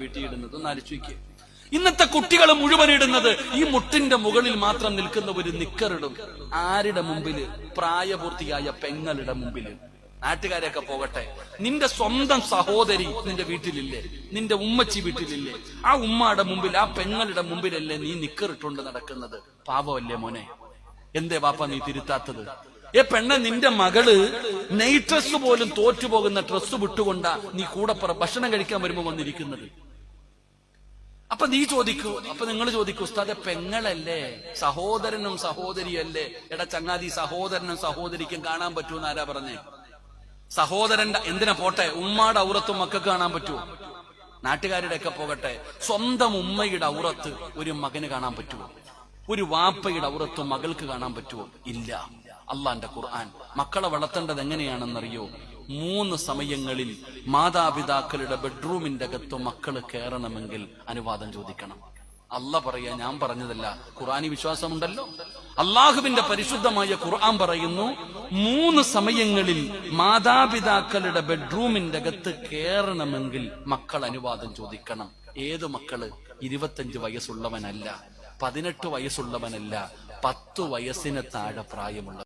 വീട്ടിൽ ഇടുന്നത് ഒന്ന് ആലോചിക്കുക ഇന്നത്തെ കുട്ടികൾ മുഴുവൻ ഇടുന്നത് ഈ മുട്ടിന്റെ മുകളിൽ മാത്രം നിൽക്കുന്ന ഒരു നിക്കറിടും. ആരുടെ മുമ്പിൽ? പ്രായപൂർത്തിയായ പെങ്ങളുടെ മുമ്പിൽ. നാട്ടുകാരെയൊക്കെ പോകട്ടെ. നിന്റെ സ്വന്തം സഹോദരി നിന്റെ വീട്ടിലില്ലേ? നിന്റെ ഉമ്മച്ചി വീട്ടിലില്ലേ? ആ ഉമ്മയുടെ മുമ്പിൽ ആ പെങ്ങളുടെ മുമ്പിലല്ലേ നീ നിക്കറിട്ടുണ്ട് നടക്കുന്നത്? പാവമല്ലേ മോനെ? എന്തേ വാപ്പ നീ തിരുത്താത്തത്? ഏ പെണ്ണെ നിന്റെ മകൾ നൈറ്റ് ഡ്രസ് പോലും തോറ്റുപോകുന്ന ഡ്രസ് വിട്ടുകൊണ്ടാ നീ കൂടെ പറ ഭക്ഷണം കഴിക്കാൻ വരുമ്പോ വന്നിരിക്കുന്നത്. അപ്പൊ നീ ചോദിക്കൂ അപ്പൊ നിങ്ങൾ ചോദിക്കൂ ഉസ്താദെ പെങ്ങളല്ലേ? സഹോദരനും സഹോദരിയല്ലേ? എടാ ചങ്ങാതി സഹോദരനും സഹോദരിക്കും കാണാൻ പറ്റൂന്ന് ആരാ പറഞ്ഞേ? സഹോദരന്റെ എന്തിനാ പോട്ടെ ഉമ്മാടെ ഔറത്തും മക്കൾക്ക് കാണാൻ പറ്റുമോ നാട്ടുകാരുടെ ഒക്കെ പോകട്ടെ സ്വന്തം ഉമ്മയുടെ ഔറത്ത് ഒരു മകന് കാണാൻ പറ്റുമോ ഒരു വാപ്പയുടെ ഔറത്തും മകൾക്ക് കാണാൻ പറ്റുമോ ഇല്ല. അള്ളാന്റെ ഖുർആൻ. മക്കളെ വളർത്തേണ്ടത് എങ്ങനെയാണെന്നറിയോ? മൂന്ന് സമയങ്ങളിൽ മാതാപിതാക്കളുടെ ബെഡ്റൂമിന്റെ അകത്ത് മക്കൾ കയറണമെങ്കിൽ അനുവാദം ചോദിക്കണം. അല്ല പറയാ ഞാൻ പറഞ്ഞതല്ല. ഖുർആാനി വിശ്വാസമുണ്ടല്ലോ. അള്ളാഹുവിന്റെ പരിശുദ്ധമായ ഖുർആൻ പറയുന്നു മൂന്ന് സമയങ്ങളിൽ മാതാപിതാക്കളുടെ ബെഡ്റൂമിന്റെ അകത്ത് കയറണമെങ്കിൽ മക്കൾ അനുവാദം ചോദിക്കണം. ഏത് മക്കൾ? ഇരുപത്തഞ്ച് വയസ്സുള്ളവനല്ല പതിനെട്ട് വയസ്സുള്ളവനല്ല പത്തു വയസ്സിന് താഴെ പ്രായമുള്ള